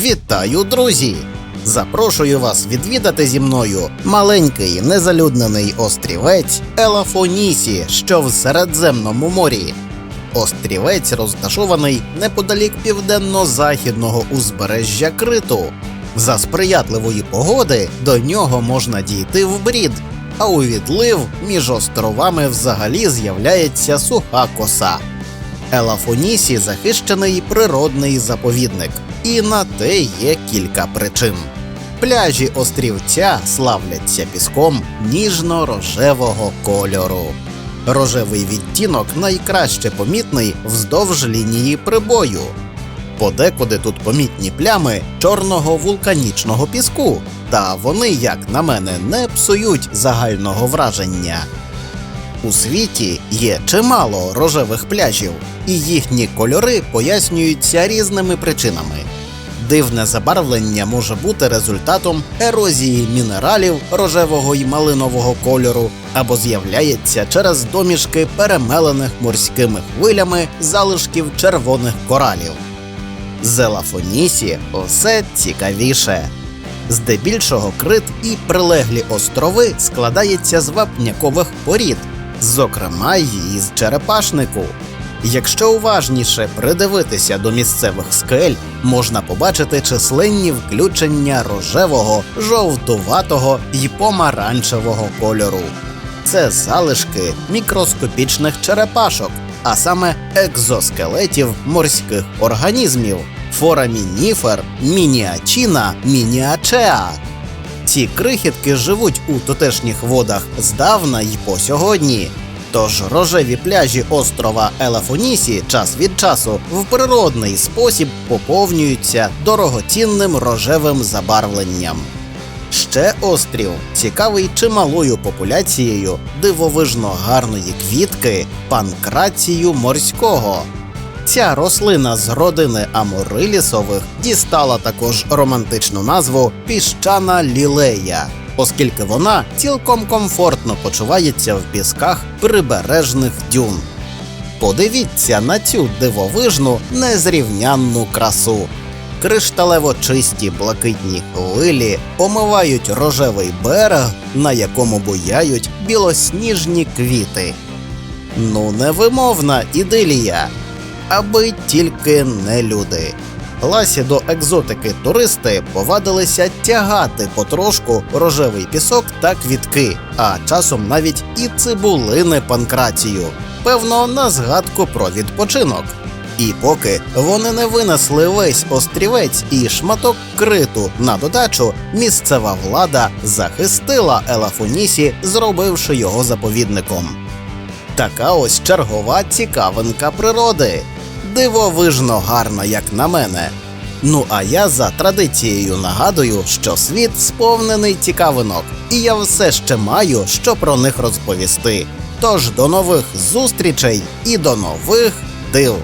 Вітаю, друзі! Запрошую вас відвідати зі мною маленький незалюднений острівець Елафонісі, що в Середземному морі. Острівець розташований неподалік південно-західного узбережжя Криту. За сприятливої погоди до нього можна дійти в брід, а у відлив між островами взагалі з'являється суха коса. Елафонісі захищений природний заповідник, і на те є кілька причин. Пляжі острівця славляться піском ніжно-рожевого кольору. Рожевий відтінок найкраще помітний вздовж лінії прибою. Подекуди тут помітні плями чорного вулканічного піску, та вони, як на мене, не псують загального враження. У світі є чимало рожевих пляжів, і їхні кольори пояснюються різними причинами. Дивне забарвлення може бути результатом ерозії мінералів рожевого й малинового кольору або з'являється через домішки перемелених морськими хвилями залишків червоних коралів. З Елафонісі все цікавіше. Здебільшого крит і прилеглі острови складається з вапнякових порід, зокрема й із черепашнику. Якщо уважніше придивитися до місцевих скель, можна побачити численні включення рожевого, жовтуватого й помаранчевого кольору. Це залишки мікроскопічних черепашок, а саме екзоскелетів морських організмів форамініфер, мініачіна, мініачеа. Ці крихітки живуть у тутешніх водах здавна й по сьогодні. Тож рожеві пляжі острова Елафонісі час від часу в природний спосіб поповнюються дорогоцінним рожевим забарвленням. Ще острів цікавий чималою популяцією дивовижно гарної квітки панкрацію морського. Ця рослина з родини аморилісових дістала також романтичну назву піщана лілея, оскільки вона цілком комфортно почувається в пісках прибережних дюн. Подивіться на цю дивовижну незрівнянну красу. Кришталево чисті блакитні хвилі омивають рожевий берег, на якому буяють білосніжні квіти. Ну, невимовна ідилія, аби тільки не люди. Ласі до екзотики туристи повадилися тягати потрошку рожевий пісок та квітки, а часом навіть і цибулини панкрацію, певно, на згадку про відпочинок. І поки вони не винесли весь острівець і шматок криту на додачу, місцева влада захистила Елафонісі, зробивши його заповідником. Така ось чергова цікавинка природи. Дивовижно гарна, як на мене. Ну а я за традицією нагадую, що світ сповнений цікавинок, і я все ще маю що про них розповісти. Тож до нових зустрічей і до нових див!